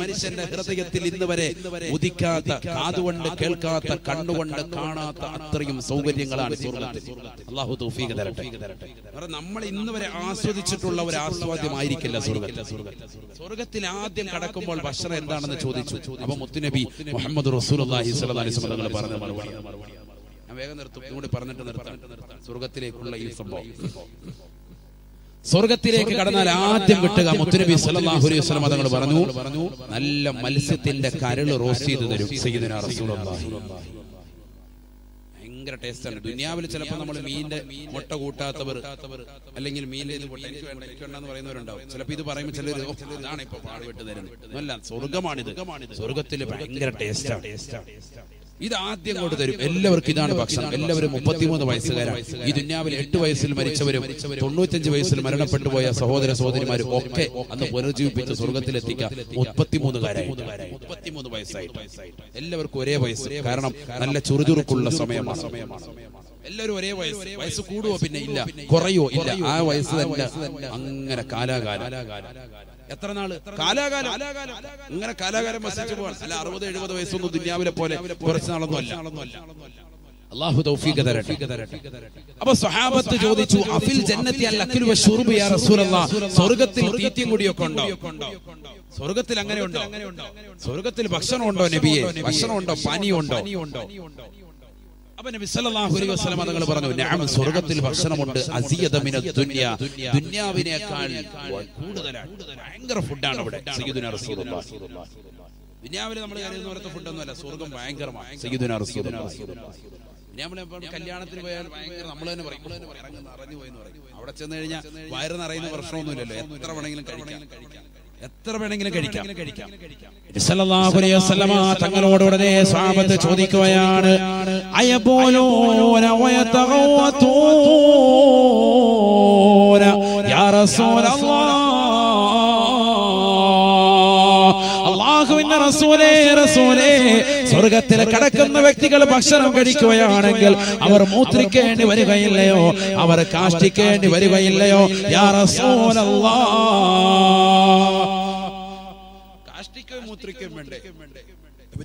മനുഷ്യന്റെ ഹൃദയത്തിൽ ഇന്ന് വരെ ഉദിക്കാത്ത കാതുകൊണ്ട് കേൾക്കാത്ത കണ്ണുകൊണ്ട് കാണാത്ത അത്രയും സൗകര്യങ്ങളാണ് അള്ളാഹു തൗഫീഖ് തരട്ടെ. നമ്മൾ ഇന്ന് വരെ ആസ്വദിച്ചിട്ടുള്ള ഒരു ആസ്വാദ്യമായിരിക്കില്ല സ്വർഗത്തിൽ. സ്വർഗത്തിൽ ആദ്യം കടക്കുമ്പോൾ ഭക്ഷണം എന്താണെന്ന് ചോദിച്ചു. അപ്പൊ മുത്തുനബി മുഹമ്മദ് അലൈഹി വസല്ലം തങ്ങൾ പറഞ്ഞ മറുപടി. ഞാൻ വേഗം നിർത്തും. കൂടി പറഞ്ഞിട്ട് നിർത്താം. സ്വർഗത്തിലേക്കുള്ള ഈ സംഭവം. സ്വർഗത്തിലേക്ക് കടന്നാൽ ആദ്യം കിട്ടുക മുത്തുനബി സല്ലല്ലാഹു അലൈഹി വസല്ലം തങ്ങൾ പറഞ്ഞു നല്ല മത്സ്യത്തിന്റെ കരൾ റോസ്റ്റ് ചെയ്ത് തരും. സയ്യിദുനാ റസൂലുള്ളാഹി. ഭയങ്കര ടേസ്റ്റാണ് ദുനിയാവിൽ ചിലപ്പോ നമ്മൾ മീനിന്റെ മുട്ട കൂട്ടാത്തവർ അല്ലെങ്കിൽ മീനിന്റെ ഇത് പൊട്ട എനിക്ക് വേണ്ട എനിക്ക് വേണ്ടെന്ന് പറയുന്നവരുണ്ടാവും. ചിലപ്പോൾ ഇത് പറയുമ്പോൾ ചിലർ "ഓ, ഇതാണ് ഇപ്പൊ പാടുപെട്ട് തരുന്നത് അല്ല സ്വർഗമാണിത്. സ്വർഗത്തിൽ ഭയങ്കര ടേസ്റ്റാണ് ഇത് ആദ്യം കൊണ്ട് തരും എല്ലാവർക്കും ഇതാണ് ഭക്ഷണം. എല്ലാവരും മുപ്പത്തിമൂന്ന് വയസ്സുകാരാണ്. ഈ ദുന്യാവിൽ എട്ട് വയസ്സിൽ മരിച്ചവരും തൊണ്ണൂറ്റഞ്ച് വയസ്സിൽ മരണപ്പെട്ടു പോയ സഹോദര സഹോദരിമാരും ഒക്കെ അന്ന് പുനർജീവിപ്പിച്ച് സ്വർഗത്തിലെത്തിക്കാം മുപ്പത്തിമൂന്നുകാരായി. മുപ്പത്തിമൂന്ന് വയസ്സായിട്ട് എല്ലാവർക്കും ഒരേ വയസ്സ്. കാരണം നല്ല ചുറുചുറുക്കുള്ള സമയമാണ്. എല്ലാവരും ഒരേ വയസ്സ്. വയസ്സ് കൂടുവോ പിന്നെ ഇല്ല? കുറയോ ഇല്ല? ആ വയസ്സ് തന്നെ. അങ്ങനെ കാലാകാലം. എത്ര നാൾ? കാലാകാലം. ഇങ്ങനെ കാലാകാലം വസിച്ചു പോകാൻ അല്ല അറുപത് എഴുപത് വയസ്സൊന്നും ദുന്യാവിലെ പോലെ കുറച്ച് നാളൊന്നും അല്ല അള്ളാഹു തരട്ടെ. അപ്പോൾ സ്വഹാബത്ത് ചോദിച്ചു അഫിൽ ജന്നത്തി അൽ അക്ലു വശുർബ് യാ റസൂലല്ലാഹ് സ്വർഗത്തിൽ തീറ്റയും കുടിയൊക്കെ ഉണ്ടോ? സ്വർഗത്തിൽ അങ്ങനെ ഉണ്ടോ? സ്വർഗത്തിൽ ഭക്ഷണം ഉണ്ടോ നബിയെ? ഭക്ഷണം ഉണ്ടോ പാനീയമുണ്ടോ അപ്പൊ നബി സല്ലല്ലാഹു അലൈഹി വസല്ലം തങ്ങൾ പറഞ്ഞു നഅം സ്വർഗത്തിൽ ഭക്ഷണമുണ്ട് അസിയത മിന ദുനിയ. ദുനിയാവിനേക്കാൾ ഫുഡാണ് അവിടെ സയ്യിദുനാ റസൂലുള്ളാഹി. നമ്മൾ കരുതുന്ന പോലത്തെ ഫുഡൊന്നും സ്വർഗം ഭയങ്കരമാണ് റസൂലുള്ളാഹി. കല്യാണത്തിന് പോയാൽ നമ്മൾ തന്നെ പറയും "നമ്മൾ തന്നെ പറയും, ഇറങ്ങി നിറഞ്ഞു പോയി എന്ന് പറയും അവിടെ ചെന്ന് കഴിഞ്ഞാൽ വയറ് നിറയുന്ന പ്രശ്നമൊന്നുമില്ലല്ലോ എത്ര വേണമെങ്കിലും കഴിക്കാം. എത്ര വേണമെങ്കിലും കഴിക്കാം. തങ്ങളോട് ഉടനെ സ്വഹാബത്ത് ചോദിക്കുകയാണ്. റസൂലല്ലാഹ് അള്ളാഹുവിന്റെ റസൂലേ റസൂലേ. സ്വർഗത്തിൽ കടക്കുന്ന വ്യക്തികൾ ഭക്ഷണം കഴിക്കുകയാണെങ്കിൽ അവർ മൂത്രിക്കേണ്ടി വരികയില്ലയോ അവർ കാഷ്ടിക്കേണ്ടി വരികയില്ലയോ യാ റസൂലല്ലാഹ് കാഷ്ടിക്കുകയും മൂത്രിക്കുകയും വേണ്ടേ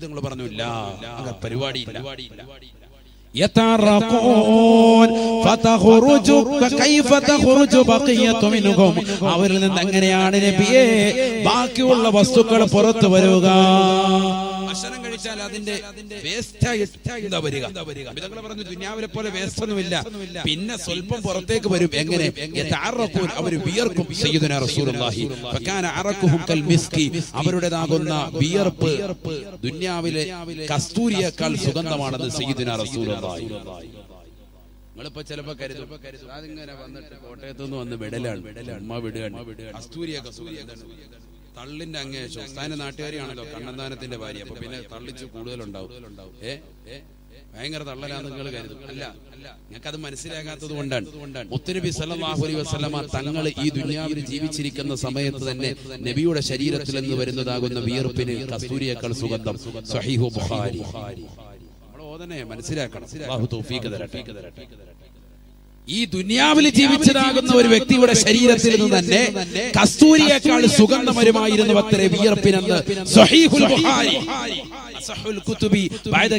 നിങ്ങൾ പറഞ്ഞു ഇല്ല അങ്ങനെ പരിപാടിയില്ല يترقون فتخرج كيف تخرج بقية منهم അവരിൽ നിന്ന് എങ്ങനെയാണ് നബിയെ ബാക്കിയുള്ള വസ്തുക്കൾ പുറത്തു വരിക ഭക്ഷണം കഴിച്ചാൽ അതിന്റെ വേസ്റ്റ് വരിക. വിധങ്ങൾ പറഞ്ഞു ദുനിയാവിലെ പോലെ വേസ്റ്റ് ഒന്നുമില്ല പിന്നെ സ്വല്പം പുറത്തേക്ക് വരും. എങ്ങനെ? അവർ വിയർക്കും അവരുടേതാകുന്ന വിയർപ്പ് ദുന്യാവിലെ കസ്തൂരിയേക്കാൾ സുഗന്ധമാണെന്ന് സയ്യിദുനാ റസൂലുള്ളാഹി. നിങ്ങളിപ്പോ ചിലപ്പോ കരുതും അതിങ്ങനെ വന്നിട്ട് കോട്ടയത്ത് നിന്ന് വന്ന് വിടലാണ്. ഉമ്മ വിടുകയാണ്. കസ്തൂരിയൊക്കെ തള്ളിന്റെ അങ്ങേ നാട്ടുകാരിയാണല്ലോ കണ്ണന്താനത്തിന്റെ ഭാര്യ. അപ്പൊ പിന്നെ തള്ളിച്ച് കൂടുതലുണ്ടാവും. ഏ? ഭയങ്കര തള്ളലാന്ന് നിങ്ങൾ കരുതും. അല്ല അല്ല ഞങ്ങൾക്ക് അത് മനസ്സിലാകാത്തത് കൊണ്ടാണ്. ഒത്തിരി സല്ലല്ലാഹു അലൈഹി വസല്ലമ തങ്ങൾ ഈ ദുനിയാവിൽ ജീവിച്ചിരിക്കുന്ന സമയത്ത് തന്നെ നബിയുടെ ശരീരത്തിൽ നിന്ന് വരുന്നതാകുന്ന വിയർപ്പിന് കസ്തൂരിയേക്കാൾ സുഗന്ധം. ബുഖാരി. നമ്മൾ ഓതനെ മനസ്സിലാക്കണം. ഈ ദുനിയാവിൽ ജീവിച്ചതാകുന്ന ഒരു വ്യക്തിയുടെ ശരീരത്തിൽ നിന്ന് തന്നെ കസ്തൂരിയേക്കാൾ സുഗന്ധമരുമായിരുന്നു അത്രേ വിയർപ്പിനെന്ന് ബുഖാരി.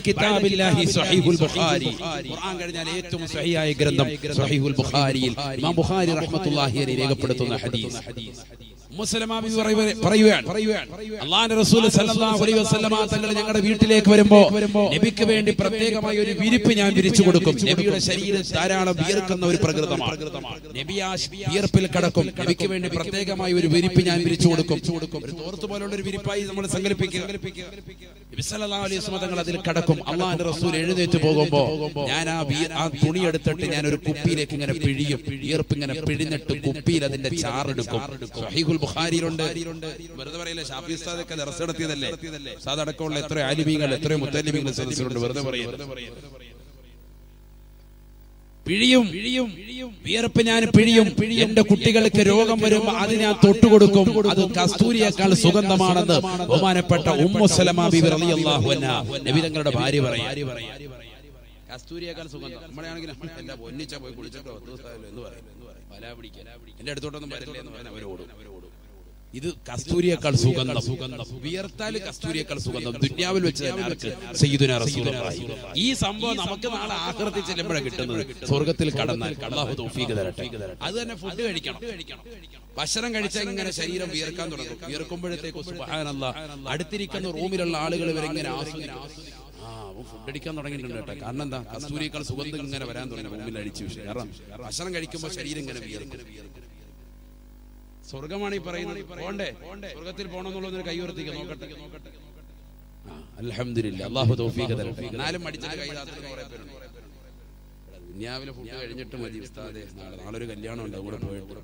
കിതാബില്ലാഹി ബുഖാരി. ഖുർആൻ കഴിഞ്ഞാൽ ഏറ്റവും ഗ്രന്ഥം ബുഖാരിയിൽ. ഇമാം ബുഖാരി അലൈഹി രേഖപ്പെടുത്തുന്ന ഹദീസ്. ഞങ്ങളുടെ വീട്ടിലേക്ക് വരുമ്പോ നബിക്ക് വേണ്ടി പ്രത്യേകമായി ഒരു വിരിപ്പ് ഞാൻ വിരിച്ചു കൊടുക്കും. നബിയുടെ ശരീരം ധാരാളം വിയർക്കുന്ന ഒരു പ്രകൃതമാണ്. നബി ആ വിയർപ്പിൽ കടക്കും. നബിക്ക് വേണ്ടി പ്രത്യേകമായി ഒരു വിരിപ്പ് ഞാൻ വിരിച്ചു കൊടുക്കും. ഒരു തോർത്ത് പോലുള്ള ഒരു വിരിപ്പായി നമ്മൾ സങ്കല്പിക്കുക തങ്ങൾ അതിൽ കടക്കും. അള്ളാഹിന്റെ റസൂൽ എഴുന്നേറ്റ് പോകുമ്പോ ഞാൻ ആ ആ തുണി എടുത്തിട്ട് ഞാൻ ഒരു കുപ്പിയിലേക്ക് ഇങ്ങനെ പിഴിയും. വിയർപ്പ് ഇങ്ങനെ പിഴിഞ്ഞിട്ട് കുപ്പിയിൽ അതിന്റെ ചാറെടുക്കും. സഹീഖുൽ ബുഖാരിയിലുണ്ട്. വെറുതെ പറയില്ല ഷാഫി ഉസ്താദൊക്കെ ഉസ്താദ് അടക്കമുള്ള എത്ര ആലിമീങ്ങൾ എത്രയോ മുത്തലിമീങ്ങൾ സദസ്സിലുണ്ട്. വെറുതെ പറയുന്നത് പിഴിയും പിഴിയും വിയർപ്പ് ഞാൻ പിഴിയും. എന്റെ കുട്ടികൾക്ക് രോഗം വരും അത് ഞാൻ തൊട്ടുകൊടുക്കും അത് കസ്തൂരിയേക്കാൾ സുഗന്ധമാണെന്ന് ബഹുമാനപ്പെട്ട ഉമ്മുസലമ ബിബി റളിയല്ലാഹു അൻഹ നബി തങ്ങളുടെ ഭാര്യ പറയാ. കസ്തൂരിയേക്കാൾ സുഗന്ധം. നമ്മളെയാണെങ്കിൽ എന്റെ ഒന്നിച്ച പോയി കുളിച്ചിട്ടോ എന്ന് പറയും. എന്റെ അടുത്തോട്ടൊന്നും വരില്ല എന്ന് പറഞ്ഞാൽ അവരോടും. ഇത് കസ്തൂരിയേക്കാൾ സുഗന്ധം. സുഗന്ധം. വിയർത്താൽ കസ്തൂരിയേക്കാൾ സുഗന്ധം. ദുന്യാവിൽ വെച്ച് തന്നെ ആർക്ക് സയ്യിദുനാ റസൂലുള്ളാഹി ഈ സംഭവം നമുക്ക് നാളെ ആകൃതി ചെല്ലുമ്പോഴാണ് കിട്ടുന്നത്. സ്വർഗത്തിൽ കടന്നാൽ അള്ളാഹു തൗഫീഖ് തരട്ടെ. അത് തന്നെ ഫുഡ് കഴിക്കണം. ഭക്ഷണം കഴിച്ചാൽ ഇങ്ങനെ ശരീരം വിയർക്കാൻ തുടങ്ങും. വിയർക്കുമ്പോഴത്തേക്ക് സുബ്ഹാനല്ലാ. അടുത്തിരിക്കുന്ന റൂമിലുള്ള ആളുകൾ ഇവരെ ഇങ്ങനെ ആസ്വദിക്കും. ആ ഫുഡ് അടിക്കാൻ തുടങ്ങിയിട്ടുണ്ട് കേട്ടോ. കാരണം എന്താ? കസ്തൂരിയേക്കാൾ സുഗന്ധം ഇങ്ങനെ വരാൻ തുടങ്ങി. റൂമിൽ അടിച്ചു കാരണം ഭക്ഷണം കഴിക്കുമ്പോൾ ശരീരം ഇങ്ങനെ വിയർക്കും. സ്വർഗമാണ് ഈ പറയുന്നത്. പോണ്ടേ? സ്വർഗത്തിൽ പോകണമെന്നുള്ളതിന് കൈ ഉയർത്തിക്ക നോക്കട്ടെ. അള്ളാഹു തൗഫീഖ് തരട്ടെ. എന്നാലും മടിച്ചിട്ട് കൈ താത്തുന്ന കുറെ പേരുണ്ട്. ഇവിടെ ദുനിയാവിലെ ഫുഡ് കഴിഞ്ഞിട്ട് മതി ഉസ്താദെ. നാളെ നാളെ ഒരു കല്യാണം ഉണ്ട് കൂടെ പോയിട്ട്.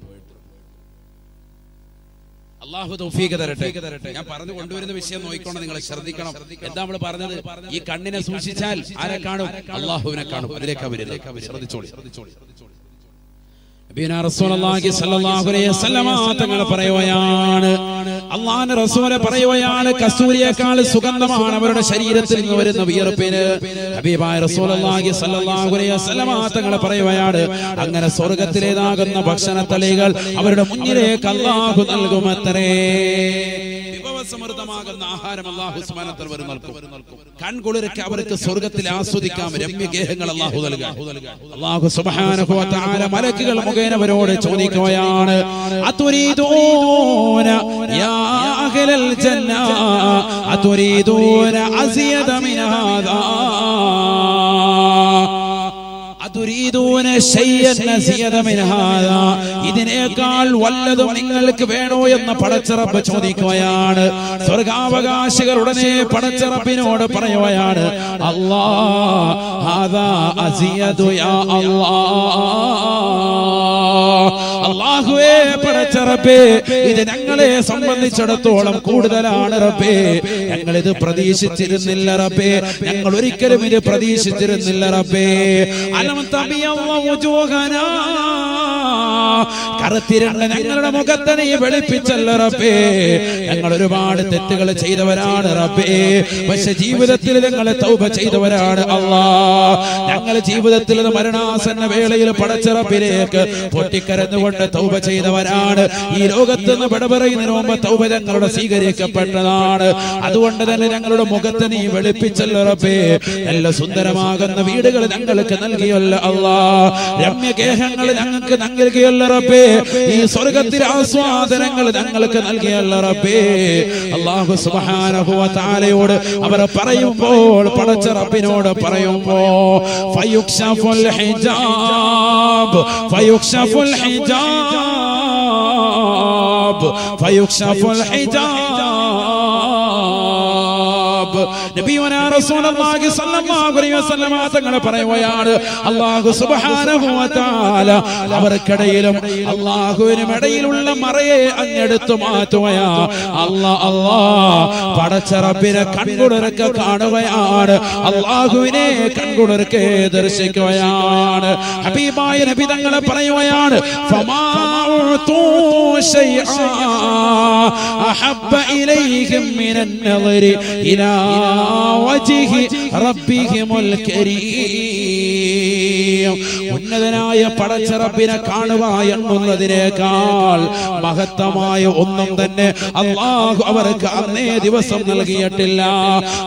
അള്ളാഹു തൗഫീഖ് തരട്ടെ. ഞാൻ പറഞ്ഞു കൊണ്ടുവരുന്ന വിഷയം നോക്കിക്കൊണ്ട് നിങ്ങൾ ശ്രദ്ധിക്കണം. എന്താ നമ്മൾ പറഞ്ഞത്? ഈ കണ്ണിനെ സൂക്ഷിച്ചാൽ ആരെ കാണും? അള്ളാഹുവിനെ കാണും. അതിലേക്കാ വരുന്നത്. ശ്രദ്ധിച്ചോളി. ശ്രദ്ധിച്ചോളി നബീന റസൂലുള്ളാഹി സ്വല്ലല്ലാഹു അലൈഹി വസല്ലമ പറയുകയാണ്. കസ്തൂരിയേക്കാൾ സുഗന്ധമാണ് അവരുടെ ശരീരത്തിൽ നിന്ന് വരുന്ന വിയർപ്പിന്. ഹബീബായ പറയുകയാണ് അങ്ങനെ സ്വർഗത്തിലേതാകുന്ന ഭക്ഷണത്തളികൾ അവരുടെ മുന്നിലേക്ക് അള്ളാഹു നൽകുമത്രേ. വിഭവസമൃദ്ധമാകുന്ന ആഹാരം അള്ളാഹു സ്മരണത്തിൽ വരും നൽകും. അവർക്ക് സ്വർഗത്തിൽ ആസ്വദിക്കാം. രമ്യഗേഹങ്ങൾ അള്ളാഹു നൽകാം അള്ളാഹു തആല മലക്കുകൾ മുഖേനവരോട് ചോദിക്കുകയാണ് അതുരീതോന യാ അഹ്ലൽ ജന്ന ഹാദാ. ഇതിനേക്കാൾ വല്ലതും നിങ്ങൾക്ക് വേണോ എന്ന് പടച്ചിറപ്പ് ചോദിക്കുകയാണ്. സ്വർഗാവകാശികൾ ഉടനെ പടച്ചിറപ്പിനോട് പറയുകയാണ് ഹാദാ അസിയദു യാ അള്ളാഹുവേ പടച്ചറപ്പേ ഇത് ഞങ്ങളെ സംബന്ധിച്ചിടത്തോളം കൂടുതലാണ് റബ്ബേ. ഞങ്ങൾ ഇത് പ്രതീക്ഷിച്ചിരുന്നില്ല റബ്ബേ. ഞങ്ങൾ ഒരിക്കലും ഇത് പ്രതീക്ഷിച്ചിരുന്നില്ല റബ്ബേ. അലം തബിയല്ല വുജൂഹനാ. കറുത്തിരണ്ട ഞങ്ങളുടെ മുഖത്തെ നീ വെളുപ്പിച്ചല്ലോ റബ്ബേ. ഞങ്ങൾ ഒരുപാട് തെറ്റുകൾ ചെയ്തവരാണ് റബ്ബേ. പക്ഷെ ജീവിതത്തിൽ ഞങ്ങളെ തൗബ ചെയ്തവരാണ് അല്ലാ ഞങ്ങൾ ജീവിതത്തിൽ മരണാസന്ന വേളയിൽ പടച്ച റബ്ബിലേക്ക് പൊട്ടിക്കരന്നുകൊണ്ട് തൗബ ചെയ്തവരാണ്. ഈ ലോകത്ത് നിന്ന് വിടപറയുന്നതിന് മുമ്പ് തൗബ ഞങ്ങളുടെ സ്വീകരിക്കപ്പെട്ടതാണ്. അതുകൊണ്ട് തന്നെ ഞങ്ങളുടെ മുഖത്തെ നീ വെളുപ്പിച്ചല്ലോ റബ്ബേ. നല്ല സുന്ദരമാകുന്ന വീടുകൾ ഞങ്ങൾക്ക് നൽകിയല്ലോ അല്ലാ രമ്യഗേഹങ്ങൾ ഞങ്ങൾക്ക് നൽകിയല്ല റബ്ബേ. ഈ സ്വർഗത്തിലെ ആസ്വാദനങ്ങൾ ഞങ്ങൾക്ക് നൽകിയല്ല റബ്ബേ. അല്ലാഹു സുബ്ഹാനഹു വ തആലയോട് അവർ പറയുമ്പോൾ പടച്ച റബ്ബിനോട് പറയുമ്പോൾ ഫയുക്ഷഫുൽ ഹിജാബ് ഫയുക്ഷഫുൽ ഹിജാബ് ഫയുക്ഷഫുൽ ഹിജാബ്. നബിയുനാ റസൂലുള്ളാഹി സ്വല്ലല്ലാഹു അലൈഹി വസല്ലമ തങ്ങൾ പറയുകയാണ് അല്ലാഹു സുബ്ഹാനഹു വ തആല അവർക്കിടയിലും അല്ലാഹുവിനും ഇടയിലുള്ള മറയെ അങ്ങെടുത്തു മാറ്റുകയാ. അല്ലാ അല്ലാ പടച്ച റബ്ബിനെ കൺകുളിരക്ക കാണുകയാണ് അല്ലാഹുവിനെ കൺകുളിരക്കെ ദർശിക്കുകയാണ്. ഹബീബായ നബി തങ്ങളെ പറയുകയാണ് ഫമാ ശൈആ അഹബ്ബ ഇലൈഹിം മിനൻ നളരി ഇലാ വജ്ഹി റബ്ബിഹിമുൽ കരീം ഉന്നതനായ പടച്ചറബിനെ കാണുക എന്നുള്ളതിനേക്കാൾ മഹത്തമായ ഒന്നും തന്നെ അള്ളാഹു അവർക്ക് അന്നേ ദിവസം നൽകിയിട്ടില്ല.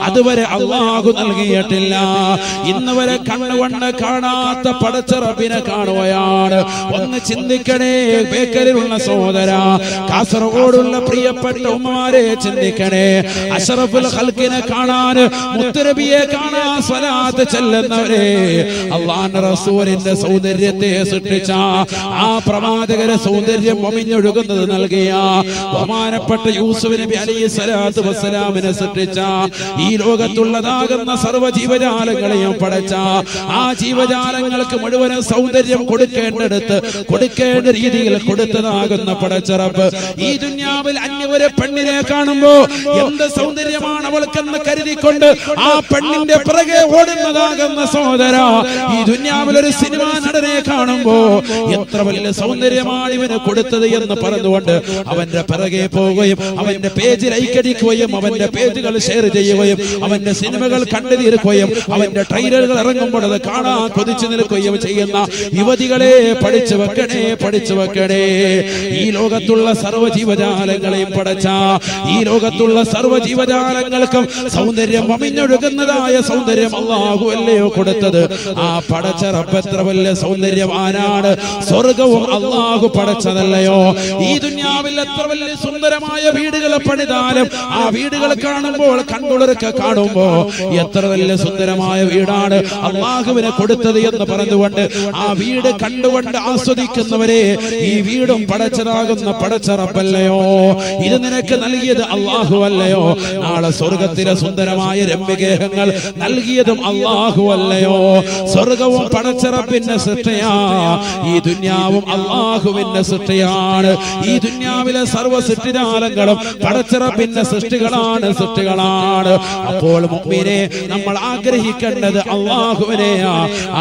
അതുവരെ അള്ളാഹു നൽകിയിട്ടില്ല. ഇന്ന് വരെ കണ്ണുകൊണ്ട് കാണാത്ത പടച്ചറബിനെ കാണുകയാണ്. ഒന്ന് ചിന്തിക്കണേ ബേക്കലിലുള്ള സഹോദര കാസർഗോഡുള്ള പ്രിയപ്പെട്ട ഉമ്മമാരെ ചിന്തിക്കണേ. അഷറഫുൽ ഹൽക്കിനെ കാണാൻ മുത്തരബിയെ കാണാൻ സ്വലാത്ത് ചെല്ലുന്നവരെ അള്ളാന്റെ റസൂലിന്റെ സൗന്ദര്യത്തെ സൃഷ്ടിച്ച ആ പ്രവാചകരെ സൗന്ദര്യം ഒമിഞ്ഞൊഴുകുന്നത് നൽകിയ ബഹുമാനപ്പെട്ട യൂസുഫ് നബി അലൈഹി സ്വലാത്തു വസ്സലാമിനെ സൃഷ്ടിച്ച ഈ ലോകത്തുള്ളതാകുന്ന സർവ ജീവജാലങ്ങളെയും പടച്ച ആ ജീവജാലങ്ങൾക്ക് മുഴുവൻ സൗന്ദര്യം കൊടുക്കേണ്ടടുത്ത് കൊടുക്കേണ്ട രീതിയിൽ കൊടുത്തതാകുന്ന പടച്ചറപ്പ് ഈ ദുന്യാവിൽ അന്യവരെ പെണ്ണിനെ കാണുമ്പോ എന്ത് സൗന്ദര്യമാണ് അവൾക്കെന്ന് കരുതിക്കൊണ്ട് ആ പെണ്ണിന്റെ പിറകെ ഓടുന്നതാകുന്ന സഹോദര ഈ ദുന്യാവിൽ ഒരു സിനിമാ നടനെ കാണുമ്പോ എത്ര വലിയ സൗന്ദര്യമാണ് ഇവന് കൊടുത്തത് എന്ന് പറഞ്ഞുകൊണ്ട് അവന്റെ പിറകെ പോവുകയും അവന്റെ പേജ് ലൈക്കടിക്കുകയും അവന്റെ പേജുകൾ ഷെയർ ചെയ്യുകയും അവന്റെ സിനിമകൾ കണ്ടു തീർക്കുകയും അവന്റെ ട്രെയിലറുകൾ ഇറങ്ങുമ്പോൾ അത് കാണാൻ കൊതിച്ചു നിൽക്കുകയും ചെയ്യുന്ന യുവതികളെ പഠിച്ചു വെക്കണേ പഠിച്ചു വെക്കണേ. ഈ ലോകത്തുള്ള സർവ ജീവജാലങ്ങളെയും പഠിച്ച ഈ ലോകത്തുള്ള സർവ ജീവജാലങ്ങൾക്കും സൗന്ദര്യം അമിഞ്ഞൊഴുകുന്നതായ സൗന്ദര്യം അള്ളാഹു അല്ലയോ കൊടുത്തത്? ആ പടച്ച റബ്ബെത്ര വലിയ സൗന്ദര്യവാനാണ്. സ്വർഗവും അള്ളാഹു പടച്ചതല്ലയോ? ഈ ദുന്യാവിൽ എത്ര വലിയ സുന്ദരമായ വീടുകൾ പണിതാലും ആ വീടുകൾ കാണുമ്പോൾ കണ്ടുളർക്ക് കാണുമ്പോ എത്ര വലിയ സുന്ദരമായ വീടാണ് അള്ളാഹുവിനെ കൊടുത്തത് എന്ന് പറഞ്ഞുകൊണ്ട് ആ വീട് കണ്ടുകൊണ്ട് ആസ്വദിക്കുന്നവരെ ഈ വീടും പടച്ചതാകുന്ന പടച്ചറപ്പല്ലയോ ഇത് നിനക്ക് നൽകിയത് അള്ളാഹു അല്ലയോ? നാളെ സ്വർഗത്തിലെ സുന്ദരമായ രമ്യഗേഹങ്ങൾ നൽകിയതും അള്ളാഹു അല്ലയോ. സ്വർഗവും പടച്ചിറപ്പിന്റെ സൃഷ്ടിയാ. ഈ ദുന്യാവും അള്ളാഹുവിന്റെ സൃഷ്ടിയാണ്. ഈ ദുന്യാവിലെ സർവ സൃഷ്ടിജാലങ്ങളും പടച്ചിറപ്പിന്റെ സൃഷ്ടികളാണ് സൃഷ്ടികളാണ്. അപ്പോൾ മുമ്പിനെ നമ്മൾ ആഗ്രഹിക്കേണ്ടത് അള്ളാഹുവിനെയാ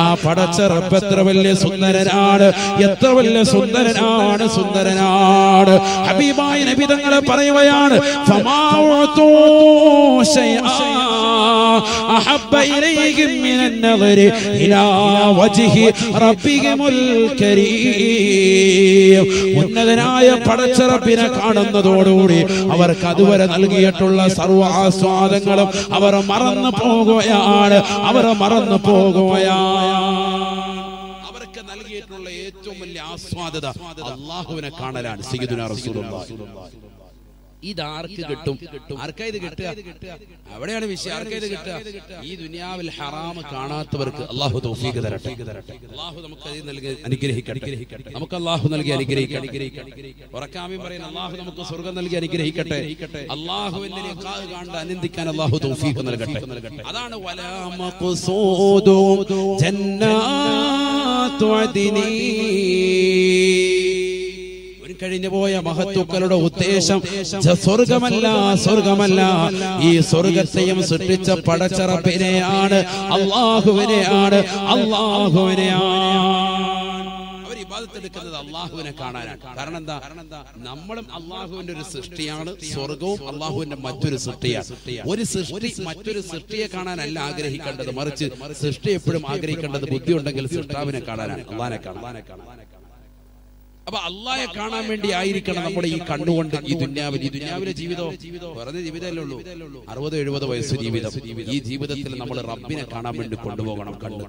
ആ പടച്ചിറപ്പ് എത്ര വലിയ സുന്ദരനാണ്. എത്ര വലിയ സുന്ദരനാണ് സുന്ദരനാണ്. ഹബീബായ നബി തങ്ങളെ പറയുകയാണ് കരീം ഉന്നതനായ പടച്ചറപ്പിനെ കാണുന്നതോടുകൂടി അവർക്ക് അതുവരെ നൽകിയിട്ടുള്ള സർവാസ്വാദങ്ങളും അവർ മറന്നു പോകുകയാണ്. അവർ മറന്നു പോകുകയാണ്. അവർക്ക് നൽകിയിട്ടുള്ള ഏറ്റവും വലിയ ആസ്വാദത അള്ളാഹുവിനെ കാണലാണ് സയ്യിദുനാ റസൂലുള്ളാഹി. ഇത് ആർക്ക് കിട്ടും. ആർക്കാ ഇത് കിട്ടുക. അവിടെയാണ് വിഷയം. ആർക്കാ ഇത് കിട്ടുക. ഈ ദുനിയാവിൽ ഹറാമ് കാണാത്തവർക്ക് അള്ളാഹു തൗഫീഖ് തരട്ടെ. അള്ളാഹു നമുക്ക് ഇത് നൽകി അനുഗ്രഹിക്കട്ടെ. നമുക്ക് അള്ളാഹു നൽകി അനുഗ്രഹിക്കട്ടെ. ഉറക്കാമി പറയുന്ന അള്ളാഹു നമുക്ക് സ്വർഗം നൽകി അനുഗ്രഹിക്കട്ടെ. അള്ളാഹുവിന്റെ നിക്കാഹ് കാണാൻ ആനന്ദിക്കാൻ അള്ളാഹു തൗഫീഖ് നൽകട്ടെ. അതാണ് ജന്നാത്തു അദ്നി ഒരു കഴിഞ്ഞു പോയ മഹത്തുക്കളുടെ ഉദ്ദേശം സ്വർഗമല്ല സ്വർഗമല്ല. ഈ സ്വർഗത്തെയും സൃഷ്ടിച്ച പടച്ചറപ്പിനെയാണ് അള്ളാഹുവിനെയാണ് അള്ളാഹുവിനെയാണ്. ഇബാദത്തെടുക്കുന്നത് അള്ളാഹുവിനെ കാണാനാണ്. കാരണം എന്താ? നമ്മളും അള്ളാഹുവിന്റെ ഒരു സൃഷ്ടിയാണ് സ്വർഗവും അള്ളാഹുവിന്റെ മറ്റൊരു സൃഷ്ടിയാണ്. ഒരു സൃഷ്ടി മറ്റൊരു സൃഷ്ടിയെ കാണാനല്ല ആഗ്രഹിക്കേണ്ടത്. മറിച്ച് സൃഷ്ടി എപ്പോഴും ആഗ്രഹിക്കേണ്ടത് ബുദ്ധിയുണ്ടെങ്കിൽ സൃഷ്ടാവിനെ കാണാനാണ് അള്ളാനെ കാണാൻ അപ്പൊ അള്ളാഹെ കാണാൻ വേണ്ടി ആയിരിക്കണം നമ്മുടെ ഈ കണ്ണുകൊണ്ട് ഈ ദുന്യാവിൽ ഈ ദുന്യാവിലെ ജീവിതം. വെറുതെ ജീവിതമല്ലേ ഉള്ളൂ. അറുപത് എഴുപത് വയസ്സ് ജീവിതം. ഈ ജീവിതത്തിൽ നമ്മൾ റബ്ബിനെ കാണാൻ വേണ്ടി കൊണ്ടുപോകണം. കണ്ണു.